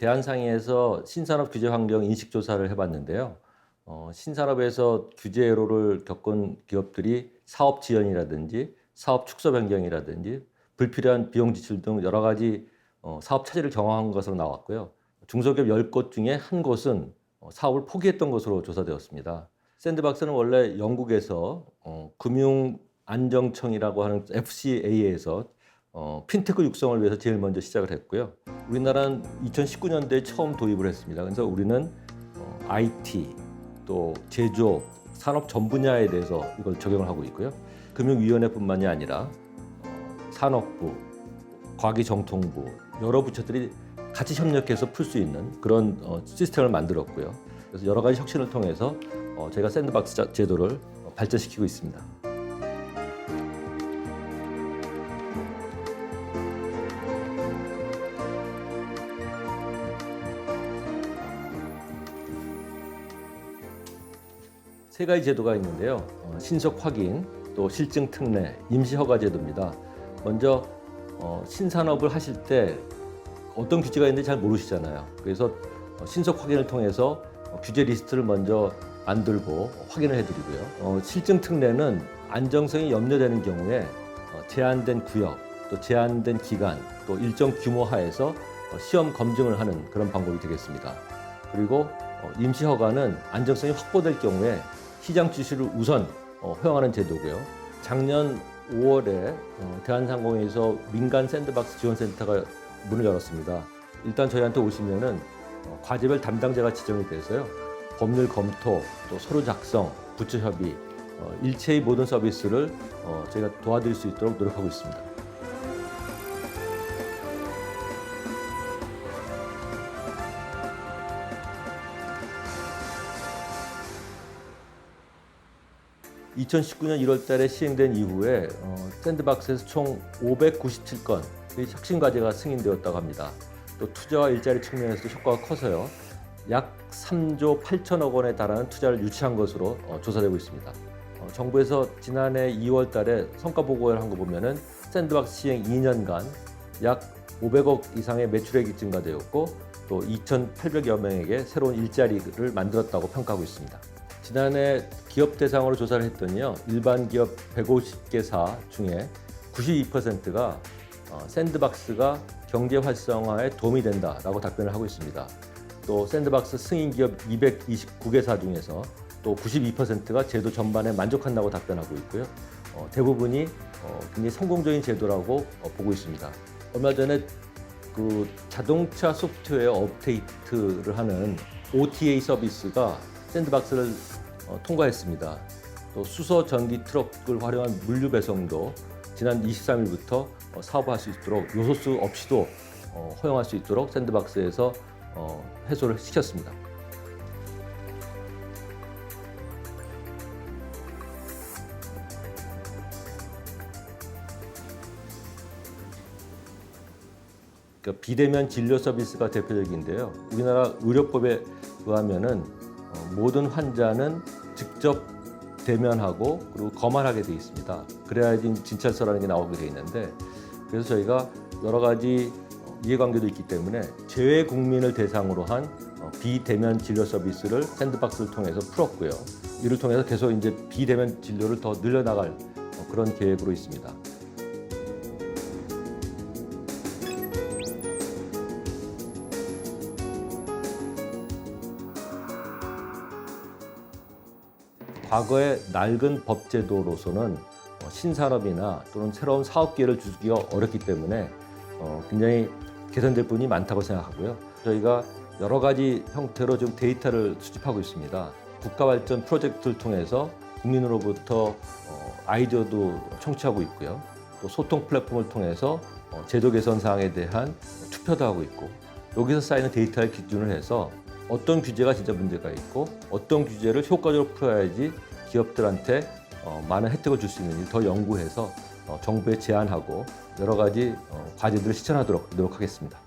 대한상의에서 신산업 규제 환경 인식 조사를 해봤는데요. 어, 신산업에서 규제 애로를 겪은 기업들이 사업 지연이라든지 사업 축소 변경이라든지 불필요한 비용 지출 등 여러 가지 어, 사업 차질을 경험한 것으로 나왔고요. 중소기업 10곳 중에 한 곳은 어, 사업을 포기했던 것으로 조사되었습니다. 샌드박스는 원래 영국에서 어, 금융 안정청이라고 하는 FCA에서 어, 핀테크 육성을 위해서 제일 먼저 시작을 했고요. 우리나라는 2019년도에 처음 도입을 했습니다. 그래서 우리는 어, IT 또 제조업 산업 전 분야에 대해서 이걸 적용을 하고 있고요. 금융위원회뿐만이 아니라 어, 산업부, 과기정통부 여러 부처들이 같이 협력해서 풀 수 있는 그런 어, 시스템을 만들었고요. 그래서 여러 가지 혁신을 통해서 어, 저희가 샌드박스 자- 제도를 어, 발전시키고 있습니다. 세 가지 제도가 있는데요. 어, 신속 확인, 또 실증 특례, 임시 허가 제도입니다. 먼저 어, 신산업을 하실 때 어떤 규제가 있는지 잘 모르시잖아요. 그래서 어, 신속 확인을 통해서 어, 규제 리스트를 먼저 만들고 확인을 해드리고요. 어, 실증 특례는 안정성이 염려되는 경우에 어, 제한된 구역, 또 제한된 기간, 또 일정 규모 하에서 어, 시험 검증을 하는 그런 방법이 되겠습니다. 그리고 어, 임시 허가는 안정성이 확보될 경우에 시장 지시를 우선 어, 허용하는 제도고요. 작년 5월에 어, 대한상공에서 민간 샌드박스 지원센터가 문을 열었습니다. 일단 저희한테 오시면은 어, 과제별 담당자가 지정이 돼서요. 법률 검토, 또 서류 작성, 부처 협의, 어, 일체의 모든 서비스를 어, 저희가 도와드릴 수 있도록 노력하고 있습니다. (2019년 1월 달에 시행된 이후에 어, 샌드박스에서 총 597건 혁신 과제가 승인되었다고 합니다. 또 투자와 일자리 측면에서도 효과가 커서요. 약 3조 8천억 원에 달하는 투자를 유치한 것으로 어, 조사되고 있습니다. 어, 정부에서 지난해 2월 달에 성과 보고를 한 거 보면은 샌드박스 시행 2년간 약 500억 이상의 매출액이 증가되었고 또 2,800여 명에게 새로운 일자리를 만들었다고 평가하고 있습니다. 지난해 기업 대상으로 조사를 했더니요. 일반 기업 150개사 중에 92%가 어, 샌드박스가 경제 활성화에 도움이 된다라고 답변을 하고 있습니다. 또 샌드박스 승인 기업 229개사 중에서 또 92%가 제도 전반에 만족한다고 답변하고 있고요. 어, 대부분이 어, 굉장히 성공적인 제도라고 어, 보고 있습니다. 얼마 전에 그 자동차 소프트웨어 업데이트를 하는 OTA 서비스가 샌드박스를 어, 통과했습니다. 또 수소 전기 트럭을 활용한 물류 배송도 지난 23일부터 어, 사업할 수 있도록 요소수 없이도 어, 허용할 수 있도록 샌드박스에서 어, 해소를 시켰습니다. 그러니까 비대면 진료 서비스가 대표적인데요. 우리나라 의료법에 의하면은 어, 모든 환자는 직접 대면하고 그리고 거만하게 돼 있습니다. 그래야지 진찰서라는 게 나오게 돼 있는데 그래서 저희가 여러 가지 어, 이해관계도 있기 때문에 재외 국민을 대상으로 한 어, 비대면 진료 서비스를 샌드박스를 통해서 풀었고요. 이를 통해서 계속 이제 비대면 진료를 더 늘려나갈 어, 그런 계획으로 있습니다. 과거의 낡은 법제도로서는 어, 신산업이나 또는 새로운 사업 기회를 주기가 어렵기 때문에 어, 굉장히 개선될 부분이 많다고 생각하고요. 저희가 여러 가지 형태로 좀 데이터를 수집하고 있습니다. 국가 발전 프로젝트를 통해서 국민으로부터 어, 아이디어도 청취하고 있고요. 또 소통 플랫폼을 통해서 어, 제도 개선 사항에 대한 투표도 하고 있고 여기서 쌓이는 데이터를 기준으로 해서 어떤 규제가 진짜 문제가 있고 어떤 규제를 효과적으로 풀어야지 기업들한테 어, 많은 혜택을 줄 수 있는지 더 연구해서 어, 정부에 제안하고 여러 가지 어, 과제들을 실천하도록 노력하겠습니다.